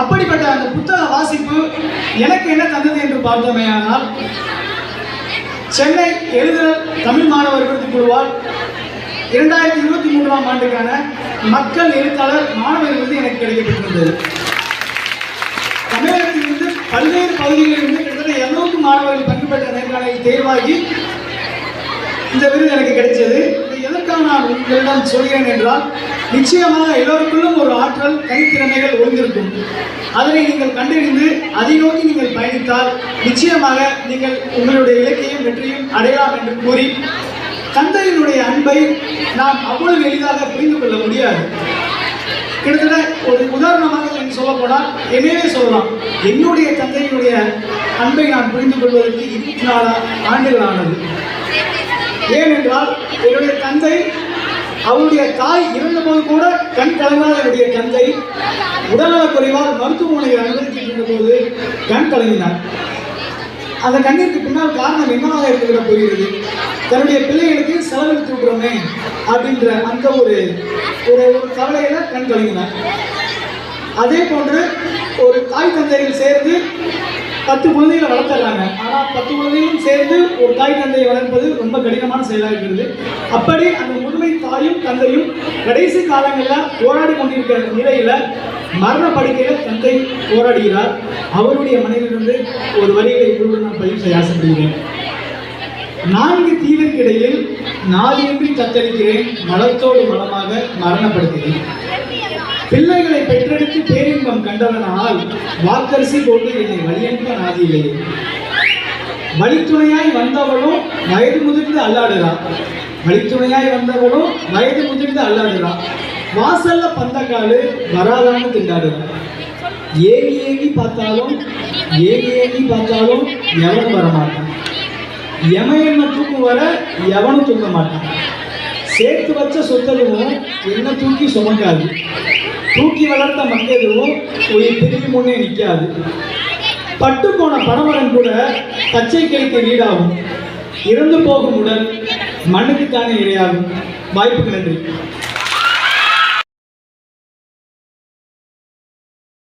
அப்படிப்பட்ட அந்த புத்தக வாசிப்பு எனக்கு என்ன தந்தது என்று பார்த்தோமேயானால் சென்னை எழுதுதல் தமிழ் மாணவர் விருது குழுவால் இரண்டாயிரத்தி இருபத்தி மூன்றாம் ஆண்டுக்கான மக்கள் எழுத்தாளர் மாணவர் விருது எனக்கு கிடைக்கப்பட்டிருந்தது தமிழகத்திலிருந்து பல்வேறு பகுதிகளிலிருந்து கிட்டத்தட்ட இருநூறு மாணவர்கள் பங்கு பெற்ற நேர்காணலில் தேர்வாகி இந்த விருது எனக்கு கிடைச்சது எதற்காக நான் உங்களிடம் சொல்கிறேன் என்றால் நிச்சயமாக எல்லோருக்குள்ளும் ஒரு ஆற்றல் தனித்திறமைகள் ஒழுங்கிருக்கும் அதனை நீங்கள் கண்டறிந்து அதை நோக்கி நீங்கள் பயணித்தால் நிச்சயமாக நீங்கள் உங்களுடைய இலக்கையும் வெற்றியும் அடையலாம் என்று கூறி தந்தையினுடைய அன்பை நாம் அவ்வளவு எளிதாக புரிந்து கொள்ள முடியாது. கிட்டத்தட்ட ஒரு உதாரணமாக நீங்கள் சொல்ல போனால் சொல்லலாம். என்னுடைய தந்தையினுடைய அன்பை நான் புரிந்து கொள்வதற்கு இருபத்தி நாலு ஆண்டுகள் ஆனது ஏனென்றால் என்னுடைய தந்தை அவருடைய தாய் இருந்தபோது கூட என்னுடைய தந்தை உடல்நலக் குறைவால் மருத்துவமனையில் அனுமதிக்கப்பட்ட போது கண் கலங்கினார். அந்த கண்ணிற்கு பின்னால் காரணம் என்னவாக இருந்துவிட போகிறது தன்னுடைய பிள்ளைகளுக்கு செலவழித்து விடுறோமே அப்படின்ற அந்த ஒரு ஒரு ஒரு கவலையில கண் கலங்கினார். அதே போன்று ஒரு தாய் தந்தைகள் சேர்ந்து பத்து குழந்தைகளை வளர்த்துறாங்க. ஆனால் பத்து குழந்தைகளும் சேர்ந்து ஒரு தாய் தந்தையை வளர்ப்பது ரொம்ப கடினமான செயலாக இருக்கிறது. அப்படி அந்த முதுமை தந்தையும் கடைசி காலங்களில் போராடி கொண்டிருக்கிற நிலையில மரண படுக்கையில் தந்தை போராடுகிறார். அவருடைய மனைவிலிருந்து ஒரு வரிகளை இப்பொழுது நான் பதிவு செய்ய ஆசைப்படுகிறேன். நான்கு தீவிற்கிடையில் நாளின்றி தத்தளிக்கிறேன் மலத்தோடு மலமாக மரணப்படுத்துகிறேன் பிள்ளைகளை பெற்றெடுத்து பேரின்பம் கண்டவனால் வாக்கரிசி போட்டு என்னை வழியனுப்ப நாதியில்லையே வழித்துணையாய் வந்தவளும் வயது முதிர்ந்து அல்லாடுறான் வழித்துணையாய் வந்தவளும் வயது முதிர்ந்து அல்லாடுகிறான் வாசல்ல பந்தக்காலு வராதான்னு திண்டாடுறான் ஏங்கி ஏங்கி பார்த்தாலும் ஏங்கி ஏங்கி பார்த்தாலும் எவனும் வரமாட்டான். எமன் என்ன தூக்கம் வர எவனும் தூங்க மாட்டான் சேர்த்து வச்ச சொத்ததுவும் என்ன தூக்கி சுமக்காது. தூக்கி வளர்த்த மக்களும் ஒரு பிரிவு முன்னே நிற்காது பட்டு போன பணமரம் கூட பச்சை கைக்கு வீடாகும். இறந்து போகும் உடல் மண்ணுக்குத்தானே இரையாகும். வாய்ப்புக்கு நன்றி.